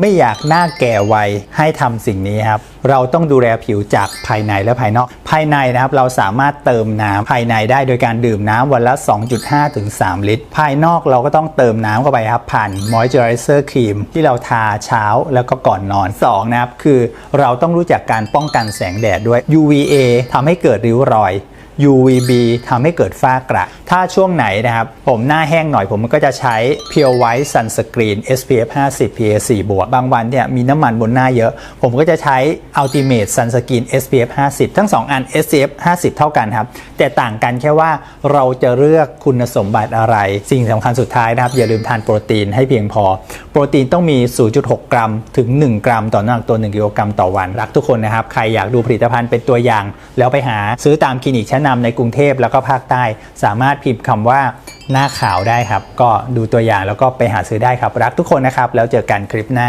ไม่อยากหน้าแก่วัยให้ทำสิ่งนี้ครับ เราต้องดูแลผิวจากภายในและภายนอก ภายในนะครับเราสามารถเติมน้ำภายในได้โดยการดื่มน้ำวันละ 2.5 ถึง 3 ลิตร ภายนอกเราก็ต้องเติมน้ำเข้าไปครับผ่าน moisturizer cream ที่เราทาเช้าแล้วก็ก่อนนอน 2 นะครับ คือเราต้องรู้จักการป้องกันแสงแดดด้วย UVA ทำให้เกิดริ้วรอย UVB ทำให้เกิดฝ้ากระถ้าช่วงไหนนะครับ ผมหน้าแห้งหน่อยผมก็จะใช้ Pure White Sunscreen SPF 50 PA 4บวกบางวันเนี่ยมีน้ำมันบนหน้าเยอะ ผมก็จะใช้ Ultimate Sunscreen SPF 50 ทั้ง 2 อัน SPF 50 เท่ากันครับ แต่ต่างกันแค่ว่าเราจะเลือกคุณสมบัติอะไร สิ่งสำคัญสุดท้ายนะครับ อย่าลืมทานโปรตีนให้เพียงพอ โปรตีนต้องมี 0.6 กรัม ถึง 1 กรัม ต่อน้ำหนักตัว 1 กิโลกรัมต่อวัน รักทุกคนนะครับ ใครอยากดูผลิตภัณฑ์เป็นตัวอย่าง แล้วไปหาซื้อตามคลินิกชั้นนำในกรุงเทพแล้วก็ภาคใต้ สามารถพิมพ์คำว่าหน้าขาวได้ครับ ก็ดูตัวอย่างแล้วก็ไปหาซื้อได้ครับ รักทุกคนนะครับ แล้วเจอกันคลิปหน้า